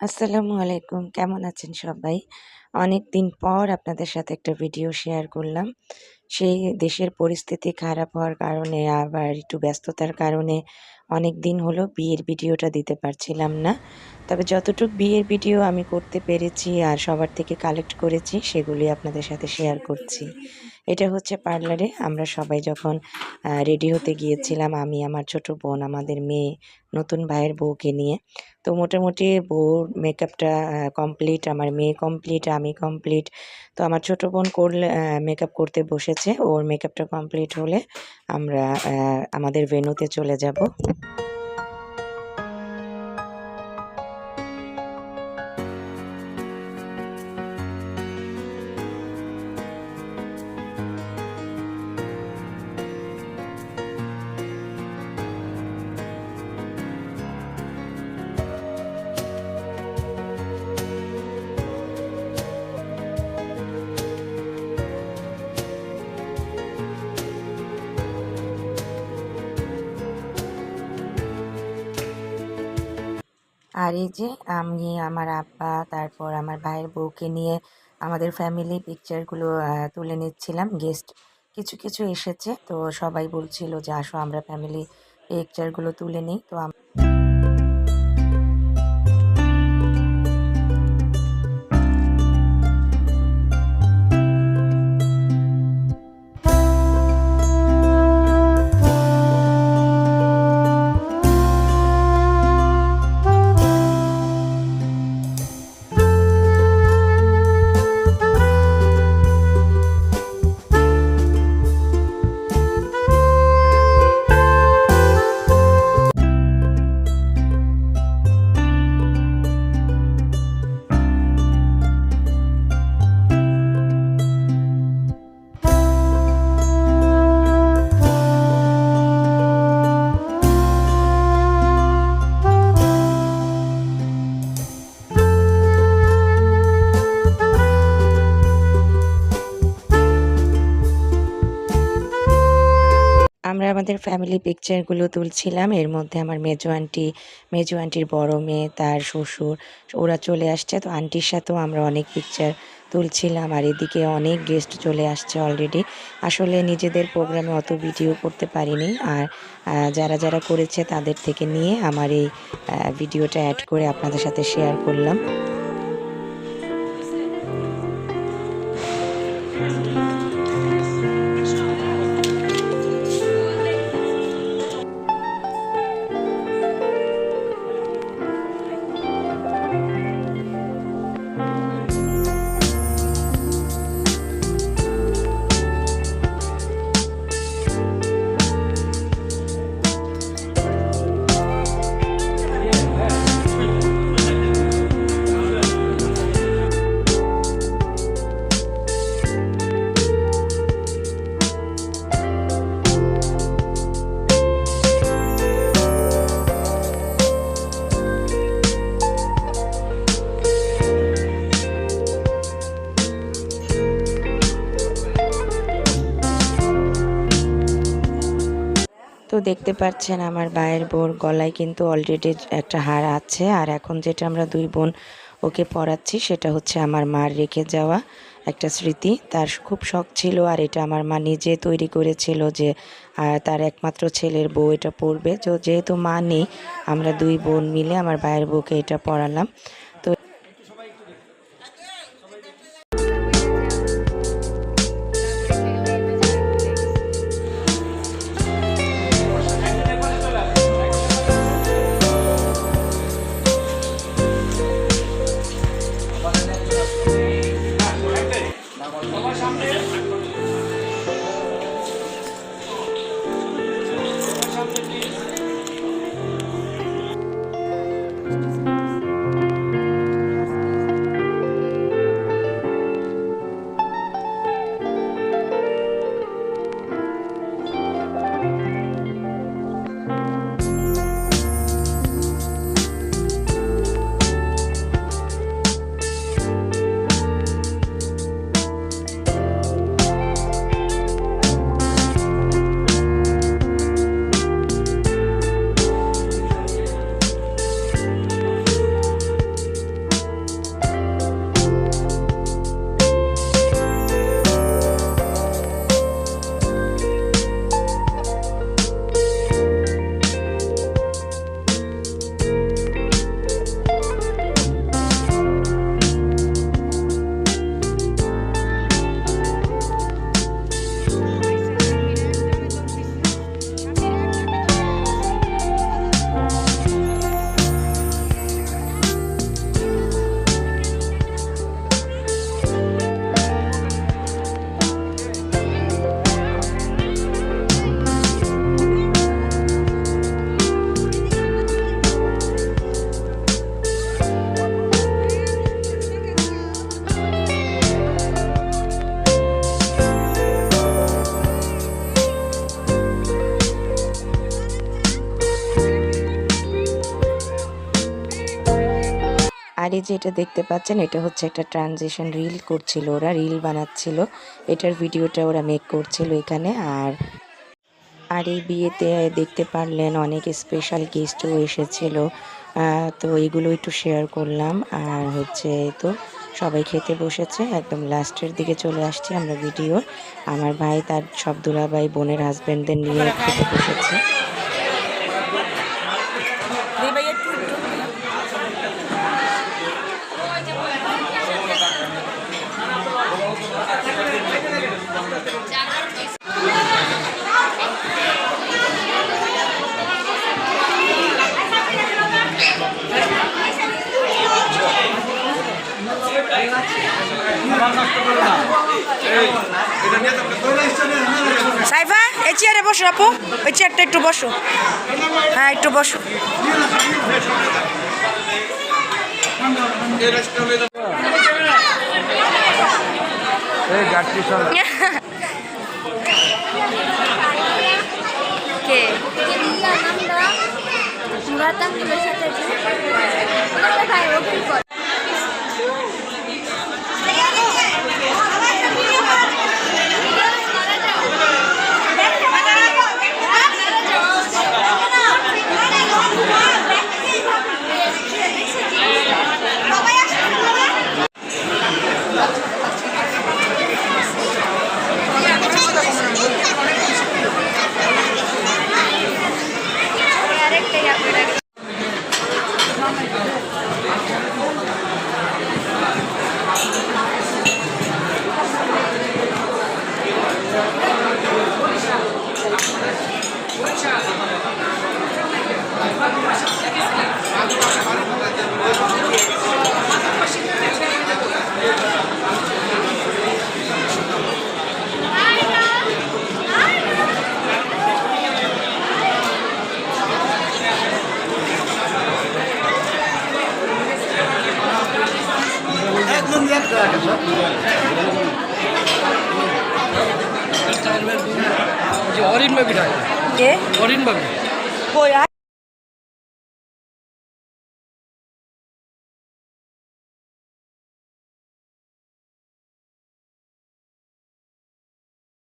আসসালামু আলাইকুম। কেমন আছেন সবাই? অনেক দিন পর আপনাদের সাথে একটা ভিডিও শেয়ার করলাম। সেই দেশের পরিস্থিতি খারাপ হওয়ার কারণে আবার একটু ব্যস্ততার কারণে অনেক দিন হলো বিয়ের ভিডিওটা দিতে পারছিলাম না। তবে যতটুকু বিয়ের ভিডিও আমি করতে পেরেছি আর সবার থেকে কালেক্ট করেছি সেগুলি আপনাদের সাথে শেয়ার করছি। এটা হচ্ছে পার্লারে আমরা সবাই যখন রেডি হতে গিয়েছিলাম, আমি, আমার ছোট বোন, আমাদের মেয়ে, নতুন ভাইয়ের বউকে নিয়ে। তো মোটামুটি বউর মেকআপটা কমপ্লিট আমার মেয়ে কমপ্লিট আমি কমপ্লিট তো আমার ছোট বোন করলে মেকআপ করতে বসেছে, ওর মেকআপটা কমপ্লিট হলে আমরা আমাদের ভেন্যুতে চলে যাব। আর এই যে আমি, আমার আব্বা, তারপর আমার ভাইয়ের বউকে নিয়ে আমাদের ফ্যামিলি পিকচারগুলো তুলে নিচ্ছিলাম গেস্ট কিছু কিছু এসেছে। তো সবাই বলছিল যে, আসো, আমরা ফ্যামিলি পিকচারগুলো তুলে নিই। তো আমরা আমাদের ফ্যামিলি পিকচারগুলো তুলছিলাম। এর মধ্যে আমার মেজো আন্টি মেজো আন্টির বড় মেয়ে, তার শ্বশুর, ওরা চলে আসছে। তো আন্টির সাথেও আমরা অনেক পিকচার তুলছিলাম আর এদিকে অনেক গেস্ট চলে আসছে অলরেডি আসলে নিজেদের প্রোগ্রামে অত ভিডিও করতে পারিনি আর যারা যারা করেছে তাদের থেকে নিয়ে আমার এই ভিডিওটা অ্যাড করে আপনাদের সাথে শেয়ার করলাম। দেখতে পাচ্ছেন আমার ভাইয়ের বোর গলায় কিন্তু অলরেডি একটা হার আছে। আর এখন যেটা আমরা দুই বোন ওকে পড়াচ্ছি সেটা হচ্ছে আমার মার রেখে যাওয়া একটা স্মৃতি। তার খুব শখ ছিল আর এটা আমার মা নিজে তৈরি করেছিল যে তার একমাত্র ছেলের বউ এটা পড়বে তো যেহেতু মা নেই, আমরা দুই বোন মিলে আমার ভাইয়ের বউকে এটা পরালাম। এই যে এটা দেখতে পাচ্ছেন, এটা হচ্ছে একটা ট্রানজিশন রিল করছিল ওরা রিল বানাচ্ছিল। এটার ভিডিওটা ওরা মেক করছিল এখানে। আর আর এই বিয়েতে দেখতে পারলেন অনেক স্পেশাল গেস্টও এসেছিল। তো এগুলো একটু শেয়ার করলাম। আর হচ্ছে তো সবাই খেতে বসেছে। একদম লাস্টের দিকে চলে আসছি আমরা ভিডিও আমার ভাই, তার সব দুলাভাই, বোনের হাজবেন্ডদের নিয়ে খেতে বসেছে। সাইফা, এই চেয়ারে বসো আপু। ওই চেয়ারটা একটু বসো। হ্যাঁ একটু বসো। কে? নর্তাঙ্গুলের সাথে যে ওটা ভাই ও কি করে আরেকটাই আপনারা যে অরিন বাবি ডাকে কে? অরিন বাবি। কই